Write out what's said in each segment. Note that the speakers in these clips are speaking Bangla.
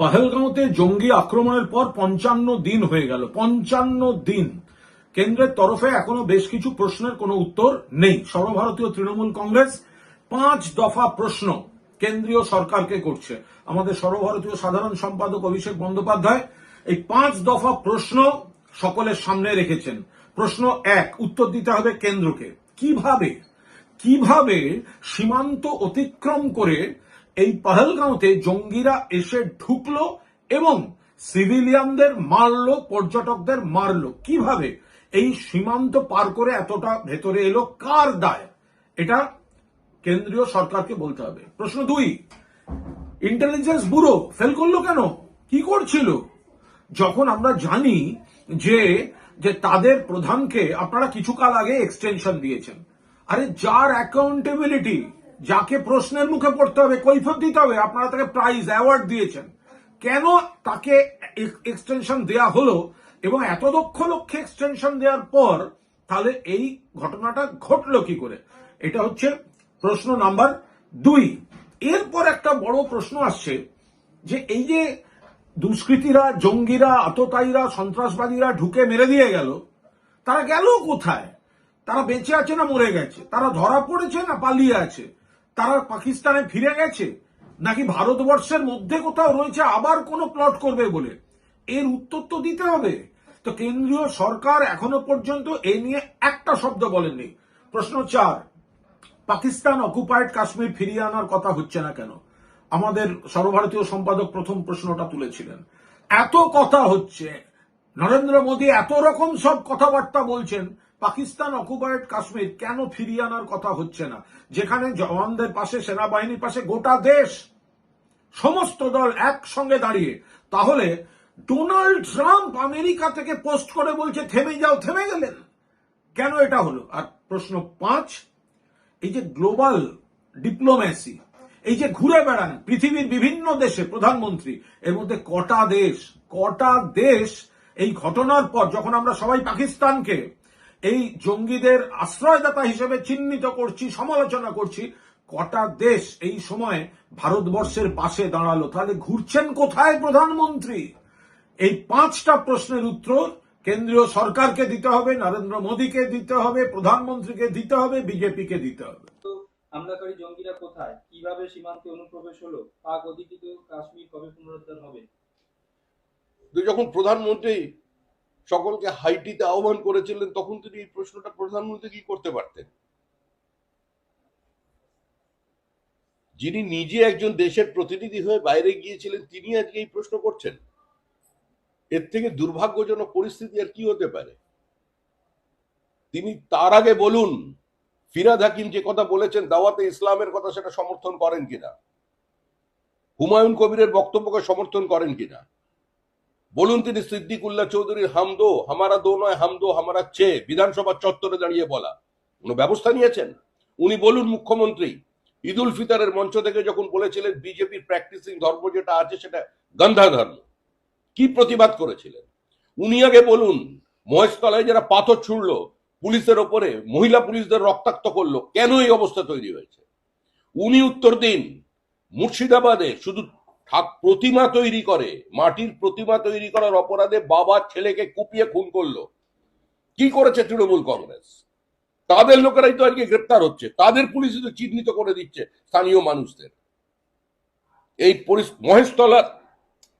পহেলগাঁওতে জঙ্গি আক্রমণের পর পঞ্চান্ন দিন হয়ে গেল, পঞ্চান্ন দিন। কেন্দ্রের তরফে এখনও বেশ কিছু প্রশ্নের কোনো উত্তর নেই। সর্বভারতীয় তৃণমূল কংগ্রেস পাঁচ দফা প্রশ্ন কেন্দ্রীয় সরকারকে করছে। আমাদের সর্বভারতীয় সাধারণ সম্পাদক অভিষেক বন্দ্যোপাধ্যায় এই পাঁচ দফা প্রশ্ন সকলের সামনে রেখেছেন। প্রশ্ন এক, উত্তর দিতে হবে কেন্দ্রকে। কীভাবে? কীভাবে সীমান্ত অতিক্রম করে এই পহলগাঁওতে জঙ্গিরা এসে ঢুকলো এবং সিভিলিয়ানদের মারলো, পর্যটকদের মারলো। কীভাবে? এই সীমান্ত পার করে এতটা ভেতরে এলো, কার দায়? এটা কেন্দ্রীয় সরকারকে বলতে হবে। প্রশ্ন দুই ইন্টেলিজেন্স ব্যুরো ফেল করল কেন? কি করছিল? যখন আমরা জানি যে যে তাদের প্রধানকে আপনারা কিছুকাল আগে এক্সটেনশন দিয়েছেন, আরে যার অ্যাকাউন্টেবিলিটি যাকে প্রশ্নের মুখে পড়তে হবে, কৈফত দিতে হবে, আপনারা তাকে প্রাইজ অ্যাওয়ার্ড দিয়েছেন। কেন তাকে এক্সটেনশন দেয়া হলো এবং এত দক্ষ লক্ষ্যে এক্সটেনশন দেওয়ার পর তাহলে এই ঘটনাটা ঘটলো কি করে? এটা হচ্ছে প্রশ্ন নাম্বার দুই। এরপর একটা বড় প্রশ্ন আসছে যে এই যে দুষ্কৃতীরা, জঙ্গিরা, আততায়ীরা, সন্ত্রাসবাদীরা ঢুকে মেরে দিয়ে গেল, তারা গেল কোথায়? তারা বেঁচে আছে না মরে গেছে? তারা ধরা পড়েছে না পালিয়ে আছে? তারা পাকিস্তানে ফিরে গেছে? নাকি ভারতবর্ষের মধ্যে কোথাও রয়েছে আবার কোনো প্লট করবে বলে? এর উত্তর তো দিতে হবে। তো কেন্দ্রীয় সরকার এখনও পর্যন্ত এ নিয়ে একটা শব্দ বলেননি। প্রশ্ন চার, পাকিস্তান অকুপায়েড কাশ্মীর ফিরিয়ে আনার কথা হচ্ছে না কেন? আমাদের সর্বভারতীয় সম্পাদক প্রথম প্রশ্নটা তুলেছিলেন। এত কথা হচ্ছে, নরেন্দ্র মোদী এত রকম সব কথাবার্তা বলছেন পাকিস্তান অকুপায়েড কাশ্মীর কেন ফিরিয়ে আনার কথা হচ্ছে না? যেখানে জওয়ানদের পাশে, সেনাবাহিনীর পাশে গোটা দেশ, সমস্ত দল একসঙ্গে দাঁড়িয়ে। তাহলে ডোনাল্ড ট্রাম্প আমেরিকা থেকে পোস্ট করে বলছে, থেমে যাও, থেমে গেলেন কেন এটা হলো? আর প্রশ্ন পাঁচ, এই যে গ্লোবাল ডিপ্লোম্যাসি, এই যে ঘুরে বেড়ান পৃথিবীর বিভিন্ন দেশে প্রধানমন্ত্রী, এর মধ্যে কটা দেশ কটা দেশ এই ঘটনার পর যখন আমরা সবাই পাকিস্তানকে এই জঙ্গিদের আশ্রয়দাতা হিসেবে চিহ্নিত করছি সমালোচনা করছি। কটা দেশ এই সময় ভারতবর্ষের পাশে দাঁড়াল? তাহলে ঘুরছেন কোথায় প্রধানমন্ত্রী? এই পাঁচটা প্রশ্নের উত্তর কেন্দ্রীয় সরকারকে দিতে হবে নরেন্দ্র মোদীকে দিতে হবে প্রধানমন্ত্রীকে দিতে হবে বিজেপিকে দিতে হবে। হামলাকারী জঙ্গিরা কোথায়? কীভাবে সীমান্তে অনুপ্রবেশ হলো? পাক অধিকৃত কাশ্মীর কবে পুনরুদ্ধার হবে? যখন প্রধানমন্ত্রী সকলকে হাইটিতে আহ্বান করেছিলেন, তখন তিনি এই প্রশ্নটা প্রধানমন্ত্রী কি করতে পারতেন? যিনি নিজে একজন দেশের প্রতিনিধি হয়ে বাইরে গিয়েছিলেন, তিনি আজকে এই প্রশ্ন করছেন। এর থেকে দুর্ভাগ্যজনক পরিস্থিতি আর কি হতে পারে? তিনি তার আগে বলুন, ফিরাদ হাকিম যে কথা বলেছেন, দাওয়াতে ইসলামের কথা সেটা সমর্থন করেন কিনা? হুমায়ুন কবিরের বক্তব্যকে সমর্থন করেন কিনা? বলুন তিনি সিদ্দিকুল্লাহ চৌধুরীর হামদো, হামারা দো নয়, হামদো হামারা ছে বিধানসভা চত্বরে দাঁড়িয়ে বলা। কোনো ব্যবস্থা নিয়েছেন? উনি বলুন মুখ্যমন্ত্রী ঈদ উল ফিতরের মঞ্চ থেকে যখন বলেছিলেন বিজেপির প্র্যাকটিসিং ধর্ম যেটা আছে সেটা গন্ধা ধর্ম, কি প্রতিবাদ করেছিলেন? উনি আগে বলুন, মহেশতলায় যারা পাথর ছুড়লো, পুলিশের ওপরে মহিলা পুলিশদের রক্তাক্ত করল, কেন এই অবস্থা তৈরি হয়েছে? উনি উত্তর দিন, মুর্শিদাবাদে শুধু প্রতিমা তৈরি করে, মাটির প্রতিমা তৈরি করার অপরাধে বাবা ছেলেকে কুপিয়ে খুন করল। কি করেছে তৃণমূল কংগ্রেস? তাদের লোকেরাই তো আজকে গ্রেপ্তার হচ্ছে, তাদের পুলিশ তো চিহ্নিত করে দিচ্ছে স্থানীয় মানুষদের। এই মহেশতলা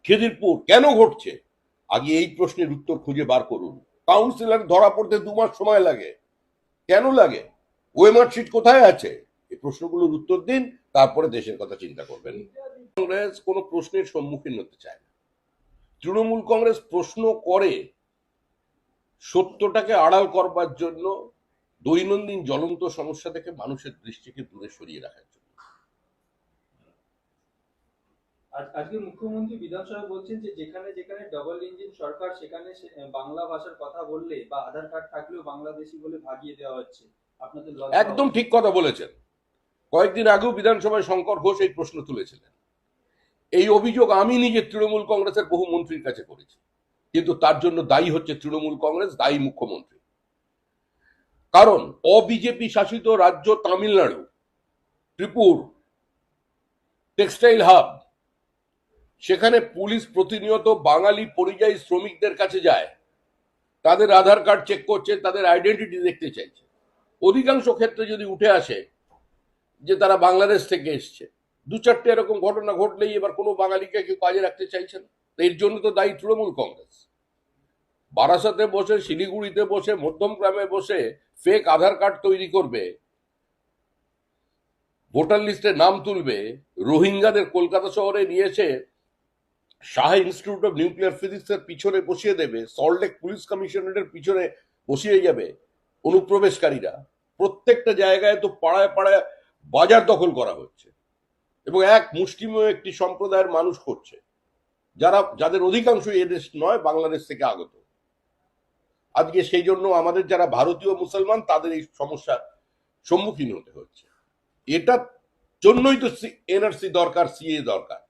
খিদিরপুর কেন ঘটছে? আগে এই প্রশ্নের উত্তর খুঁজে বার করুন। কাউন্সিলর ধরা পড়তে দু মাস সময় লাগে। কেন লাগে? ওয়েমার শিট কোথায় আছে? এই প্রশ্নগুলোর উত্তর দিন, তারপরে দেশের কথা চিন্তা করবেন। কংগ্রেস কোনো প্রশ্নের সম্মুখীন হতে চায় না। তৃণমূল কংগ্রেস প্রশ্ন করে সত্যটাকে আড়াল করবার জন্য দৈনন্দিন জ্বলন্ত সমস্যা থেকে মানুষের দৃষ্টিকে দূরে সরিয়ে রাখার জন্য। আজকে মুখ্যমন্ত্রী বিধানসভায় বলছেন যে যেখানে যেখানে ডবল ইঞ্জিন সরকার সেখানে বাংলা ভাষার কথা বললে বা আধার কার্ড থাকলেও বাংলাদেশি বলে ভাগিয়ে দেওয়া হচ্ছে। আপনাদের একদম ঠিক কথা বলেছেন। কয়েকদিন আগেও বিধানসভায় শঙ্কর ঘোষ এই প্রশ্ন তুলেছিলেন। এই অভিযোগ আমি নিজে তৃণমূল কংগ্রেসের বহু মন্ত্রীর কাছে করেছি। কিন্তু তার জন্য দায়ী হচ্ছে তৃণমূল কংগ্রেস, দায়ী মুখ্যমন্ত্রী। কারণ অবিজেপি শাসিত রাজ্য তামিলনাড়ু, ত্রিপুর, টেক্সটাইল হাব, সেখানে পুলিশ প্রতিনিয়ত বাঙালি পরিযায়ী শ্রমিকদের কাছে যায়। তাদের আধার কার্ড চেক করছে, তাদের আইডেন্টিটি দেখতে চাইছে। অধিকাংশ ক্ষেত্রে যদি উঠে আসে যে তারা বাংলাদেশ থেকে এসছে দু চারটে এরকম ঘটনা ঘটলেই এবার কোনো বাঙালিকে কেউ কাজে রাখতে চাইছে না। এর জন্য তো দায়ী তৃণমূল কংগ্রেস। বারাসাতে বসে, শিলিগুড়িতে বসে মধ্যমগ্রামে বসে ফেক আধার কার্ড তৈরি করবে, ভোটার লিস্টে নাম তুলবে, রোহিঙ্গাদের কলকাতা শহরে নিয়ে এসে শাহ ইনস্টিটিউট অফ নিউক্লিয়ার ফিজিক্সের পিছনে বসিয়ে দেবে সল্টলেক পুলিশ কমিশনারের পিছনে বসিয়ে যাবে অনুপ্রবেশকারীরা। প্রত্যেকটা জায়গায় তো পাড়ায় পাড়ায় বাজার দখল করা হচ্ছে। এবং এক মুষ্টিমেয় একটি সম্প্রদায়ের মানুষ করছে যারা, যাদের অধিকাংশ এদেশ নয়, বাংলাদেশ থেকে আগত। আজকে সেই জন্য আমাদের যারা ভারতীয় মুসলমান, তাদের এই সমস্যার সম্মুখীন হতে হচ্ছে। এটার জন্যই তো এনআরসি দরকার, সিএ দরকার।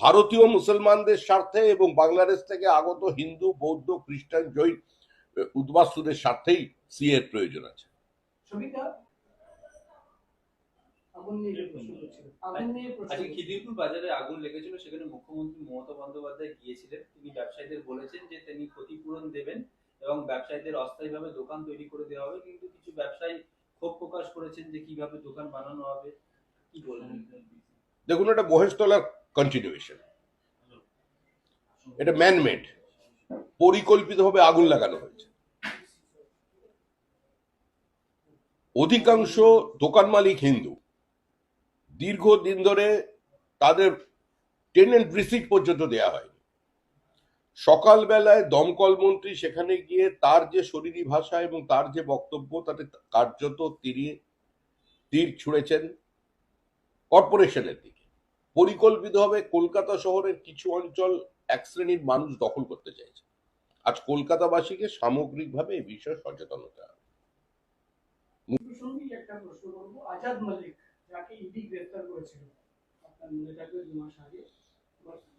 ভারতীয় মুসলমানদের স্বার্থে এবং বাংলাদেশ থেকে আগত হিন্দু, বৌদ্ধ, খ্রিস্টান, জৈন, উদ্বাস্তুদের স্বার্থেই সিএ এর প্রয়োজন আছে। আগুন নিয়ে প্রশ্ন আগুন নিয়ে আজকে খিদিরপুর বাজারে আগুন লেগেছিল সেখানে মুখ্যমন্ত্রী মমতা বন্দ্যোপাধ্যায় গিয়েছিলেন। তিনি ব্যবসায়ীদের বলেছেন যে তিনি ক্ষতিপূরণ দেবেন এবং ব্যবসায়ীদের অস্থায়ীভাবে দোকান তৈরি করে দেওয়া হবে কিন্তু কিছু ব্যবসায়ী ক্ষোভ প্রকাশ করেছেন যে কীভাবে দোকান বানানো হবে। কি বলবেন? দেখুন এটা মহেশতলার কন্টিনিউয়েশন এটা ম্যানমেড পরিকল্পিতভাবে আগুন লাগানো হয়েছে। অধিকাংশ দোকান মালিক হিন্দু। দীর্ঘদিন ধরে তাদের টেনেন্ট রিসিট পর্যন্ত দেয়া হয়নি। সকালবেলায় দমকল মন্ত্রী সেখানে গিয়ে তার যে শরীরী ভাষা এবং তার যে বক্তব্য, তাতে কার্যত তিনি তীর ছুঁড়েছেন কর্পোরেশনের দিকে। পরিকল্পিতভাবে কলকাতা শহরের কিছু অঞ্চল এক শ্রেণির মানুষ দখল করতে চাইছে। আজ কলকাতাবাসীকে সামগ্রিকভাবে এই বিষয়ে সচেতন হতে হবে। আজাদ মালিক যাকে ইডি গ্রেফতার করেছিল, আপনার মনে থাকবে দু মাস আগে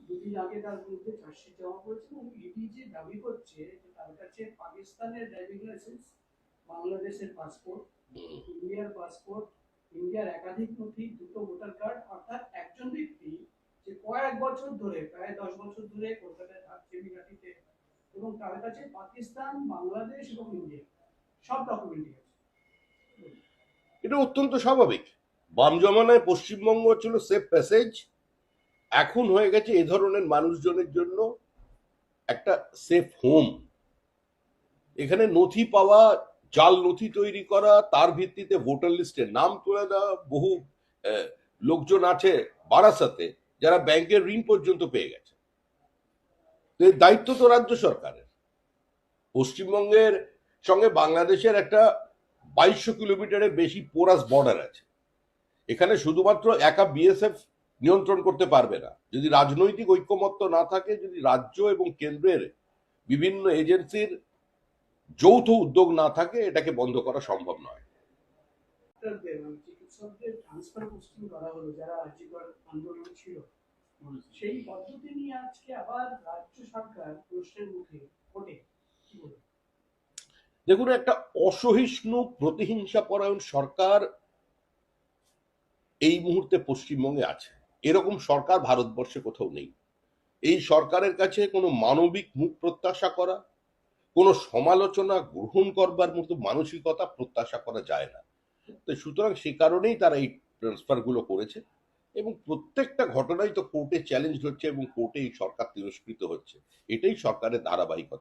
দুদিন আগে তার বিরুদ্ধে চার্জশিট জমা করেছে এবং ইডি যে দাবি করছে তার কাছে পাকিস্তানের ড্রাইভিং লাইসেন্স বাংলাদেশের পাসপোর্ট ইন্ডিয়ার পাসপোর্ট ইন্ডিয়ার একাধিক নথি, দুটো ভোটার কার্ড অর্থাৎ একজন ব্যক্তি যে কয়েক বছর ধরে, প্রায় দশ বছর ধরে কলকাতায় থাকছে বিরাটিতে এবং তার কাছে পাকিস্তান, বাংলাদেশ এবং ইন্ডিয়া, সব ডকুমেন্টই আছে। এটা অত্যন্ত স্বাভাবিক। বাম জমানায় পশ্চিমবঙ্গ ছিল সেফ প্যাসেজ এখন হয়ে গেছে এ ধরনের মানুষজনের জন্য একটা সেফ হোম এখানে নথি পাওয়া, জাল নথি তৈরি করা, তার ভিত্তিতে ভোটার লিস্টে নাম তুলে দেওয়া, বহু লোকজন আছে বারাসাতে যারা ব্যাংকের ঋণ পর্যন্ত পেয়ে গেছে। দায়িত্ব তো রাজ্য সরকারের। পশ্চিমবঙ্গের সঙ্গে বাংলাদেশের একটা বাইশশো কিলোমিটারের বেশি পোরাস বর্ডার আছে। এখানে শুধুমাত্র একা বিএসএফ নিয়ন্ত্রণ করতে পারবে না। যদি রাজনৈতিক ঐক্যমত্য না থাকে যদি রাজ্য এবং কেন্দ্রের বিভিন্ন এজেন্সির যৌথ উদ্যোগ না থাকে এটাকে বন্ধ করা সম্ভব নয়। সেই পদ্ধতি নিয়ে আজকে আবার রাজ্য সরকার প্রশ্নের মুখে ওঠে। দেখুন একটা অসহিষ্ণু প্রতিহিংসা পরায়ণ সরকার এই মুহূর্তে পশ্চিমবঙ্গে আছে। এরকম সরকার ভারতবর্ষে কোথাও নেই। এই সরকারের কাছে কোনো মানবিক মুখ প্রত্যাশা করা, কোনো সমালোচনা গ্রহণ করবার মতো মানসিকতা প্রত্যাশা করা যায় না। তো সুতরাং সে কারণেই তারা এই ট্রান্সফারগুলো করেছে এবং প্রত্যেকটা ঘটনাই তো কোর্টে চ্যালেঞ্জ হচ্ছে এবং কোর্টে এই সরকার তিরস্কৃত হচ্ছে। এটাই সরকারের ধারাবাহিকতা।